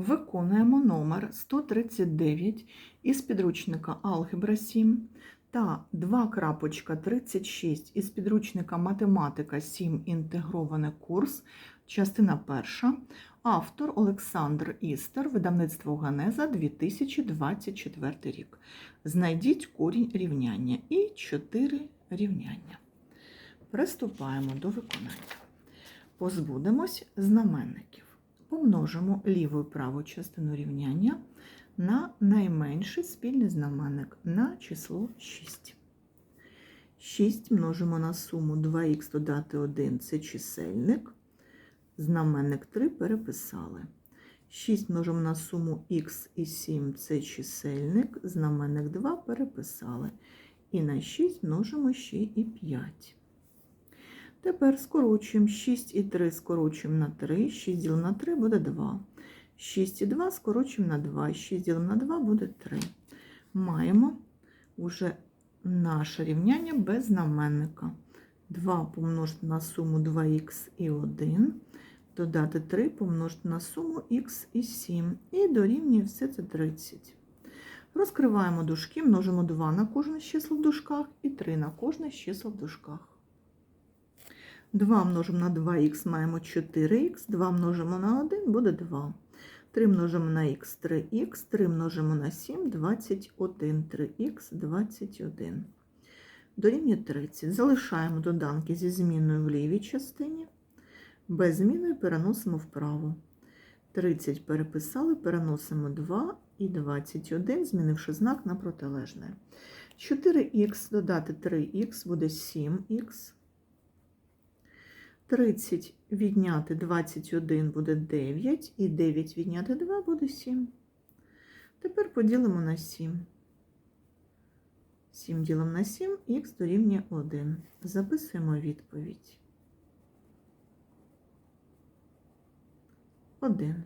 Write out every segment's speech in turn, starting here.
Виконуємо номер 139 із підручника Алгебра 7 та 2.36 із підручника Математика 7. Інтегрований курс, частина перша. Автор Олександр Істер, видавництво Ганеза 2024 рік. Знайдіть корінь рівняння і 4 рівняння. Приступаємо до виконання. Позбудемось знаменників. Помножимо ліву і праву частину рівняння на найменший спільний знаменник на число 6. 6 множимо на суму 2х додати 1 це чисельник. Знаменник 3 переписали. 6 множимо на суму х і 7 це чисельник. Знаменник 2 переписали. І на 6 множимо ще і 5. Тепер скорочуємо 6 і 3 скорочуємо на 3, 6 ділимо на 3 буде 2. 6 і 2 скорочуємо на 2, 6 ділимо на 2 буде 3. Маємо вже наше рівняння без знаменника. 2 помножити на суму 2х і 1, додати 3 помножити на суму х і 7. І дорівнює все це 30. Розкриваємо дужки, множимо 2 на кожне з число в дужках і 3 на кожне з число в дужках. 2 множимо на 2х маємо 4х, 2 множимо на 1 буде 2. 3 множимо на х 3х, 3 множимо на 7 21, 3х 21. Дорівнює 30. Залишаємо доданки зі зміною в лівій частині. Без зміни переносимо вправо. 30 переписали, переносимо 2 і 21, змінивши знак на протилежне. 4х додати 3х буде 7х. 30 відняти 21 буде 9, і 9 відняти 2 буде 7. Тепер поділимо на 7. 7 ділимо на 7, х дорівнює 1. Записуємо відповідь. 1.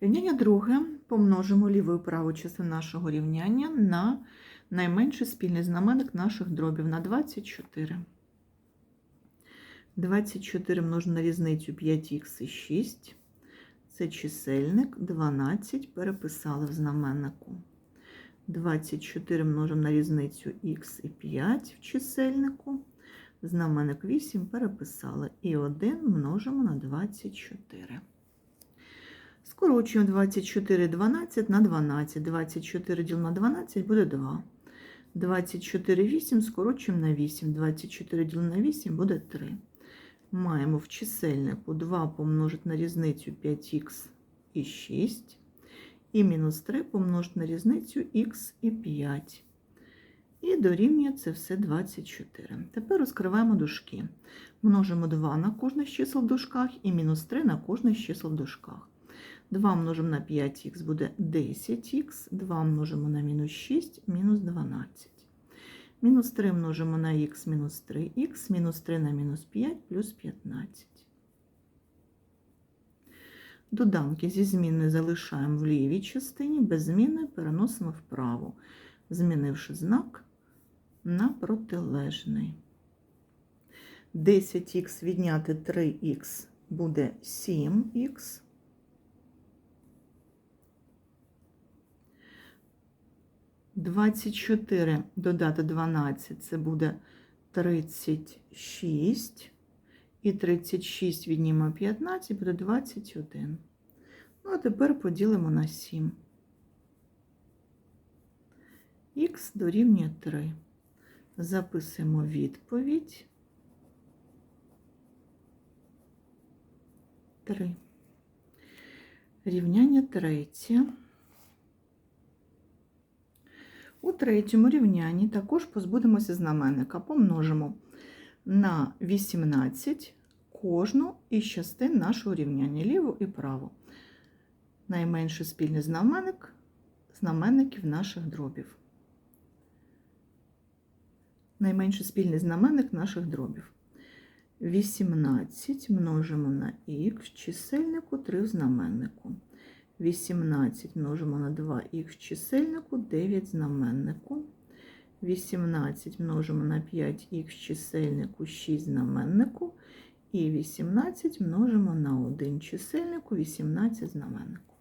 Рівняння друге помножимо ліву і праву частину нашого рівняння на найменший спільний знаменник наших дробів на 24. 24 множимо на різницю 5х і 6. Це чисельник 12 переписали в знаменнику. 24 множимо на різницю х і 5 в чисельнику. Знаменник 8 переписали. І 1 множимо на 24. Скорочуємо 24 12 на 12. 24 діл на 12 буде 2. 24 8 скорочуємо на 8. 24 діл на 8 буде 3 маємо в чисельнику 2 помножити на різницю 5х і 6, і мінус 3 помножити на різницю х і 5. І дорівнює це все 24. Тепер розкриваємо дужки. Множимо 2 на кожне з чисел в дужках і мінус 3 на кожне з чисел в дужках. 2 множимо на 5х буде 10х, 2 множимо на мінус 6, мінус 12. Мінус 3 множимо на х мінус 3х, мінус 3 на мінус 5 плюс 15. Доданки зі змінною залишаємо в лівій частині, без зміни переносимо вправо, змінивши знак на протилежний. 10х відняти 3х буде 7х. 24 додати 12 це буде 36. І 36 віднімо 15 буде 21. Ну, а тепер поділимо на 7. Х дорівнює 3. Записуємо відповідь. 3. Рівняння третє. У третьому рівнянні також позбудемося знаменника, помножимо на 18 кожну із частин нашого рівняння ліву і праву. Найменший спільний знаменник знаменників наших дробів. Найменший спільний знаменник наших дробів. 18 множимо на х в чисельнику 3 в знаменнику. 18 множимо на 2х чисельнику, 9 знаменнику. 18 множимо на 5х чисельнику, 6 знаменнику. І 18 множимо на 1 чисельнику, 18 знаменнику.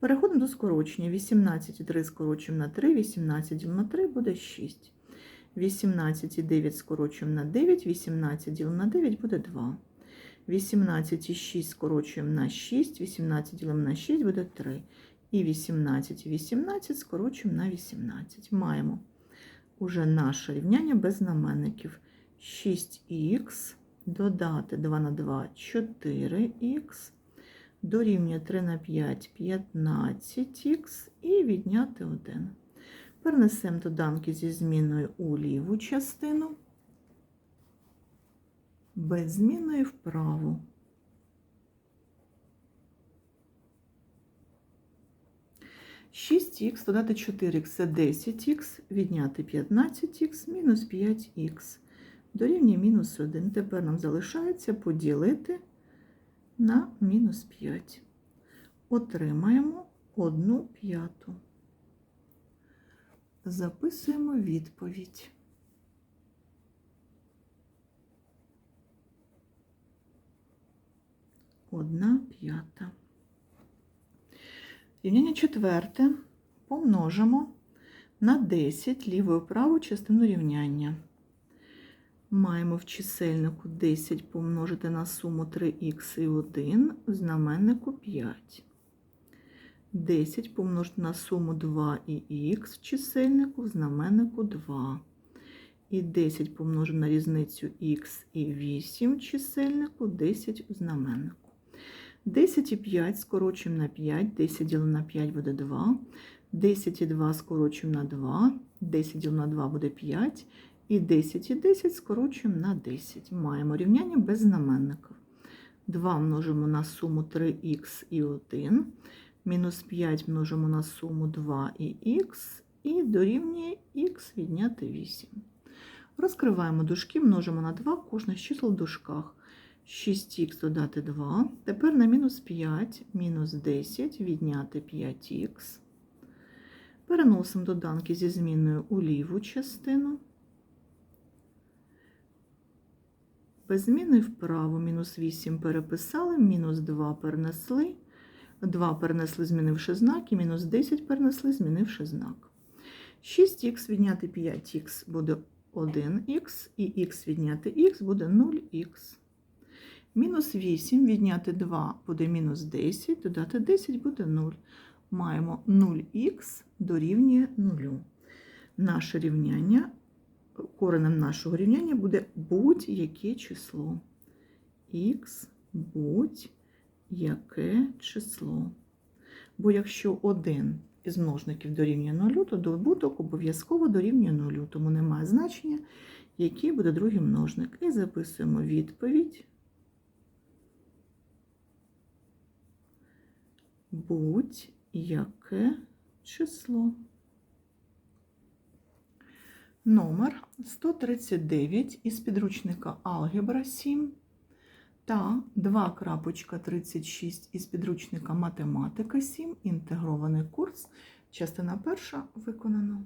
Переходимо до скорочення. 18 і 3 скорочуємо на 3, 18 ділимо на 3 буде 6. 18 і 9 скорочуємо на 9, 18 ділимо на 9 буде 2. 18 і 6 скорочуємо на 6, 18 ділимо на 6 буде 3. І 18 і 18 скорочуємо на 18. Маємо уже наше рівняння без знаменників. 6х додати 2 на 2 4х, дорівнює 3 на 5 15х і відняти 1. Перенесемо доданки зі зміною у ліву частину, без зміною в праву. Шість х додати 4х це 10х, відняти 15х мінус 5х дорівнює мінус 1. Тепер нам залишається поділити на мінус 5. Отримаємо 1 п'яту. Записуємо відповідь. Одна п'ята. Рівняння четверте помножимо на 10 лівою праву частину рівняння. Маємо в чисельнику 10 помножити на суму 3х і 1, в знаменнику 5. 10 помножити на суму 2 і х в чисельнику, в знаменнику 2. І 10 помножити на різницю х і 8 в чисельнику, 10 у знаменнику. 10 і 5 скорочуємо на 5, 10 ділимо на 5 буде 2. 10 і 2 скорочуємо на 2, 10 ділимо на 2 буде 5. І 10 і 10 скорочуємо на 10. Маємо рівняння без знаменників. 2 множимо на суму 3х і 1. Мінус 5 множимо на суму 2 і х. І дорівнює х відняти 8. Розкриваємо дужки, множимо на 2 кожне з чисел в дужках. 6х додати 2. Тепер на мінус 5, мінус 10 відняти 5х. Переносимо доданки зі зміною у ліву частину. Без зміни вправо мінус 8 переписали, мінус 2 перенесли, 2 перенесли, змінивши знак, і мінус 10 перенесли, змінивши знак. 6х відняти 5х буде 1х, і х відняти х буде 0х. Мінус 8 відняти 2 буде мінус 10, додати 10 буде 0. Маємо 0х дорівнює 0. Наше рівняння, коренем нашого рівняння буде будь-яке число. Х будь-яке число. Бо якщо один із множників дорівнює 0, то добуток обов'язково дорівнює 0, тому немає значення, який буде другий множник. І записуємо відповідь. Будь-яке число. Номер 139 із підручника Алгебра 7 та 2.36 із підручника Математика 7. Інтегрований курс. Частина перша виконано.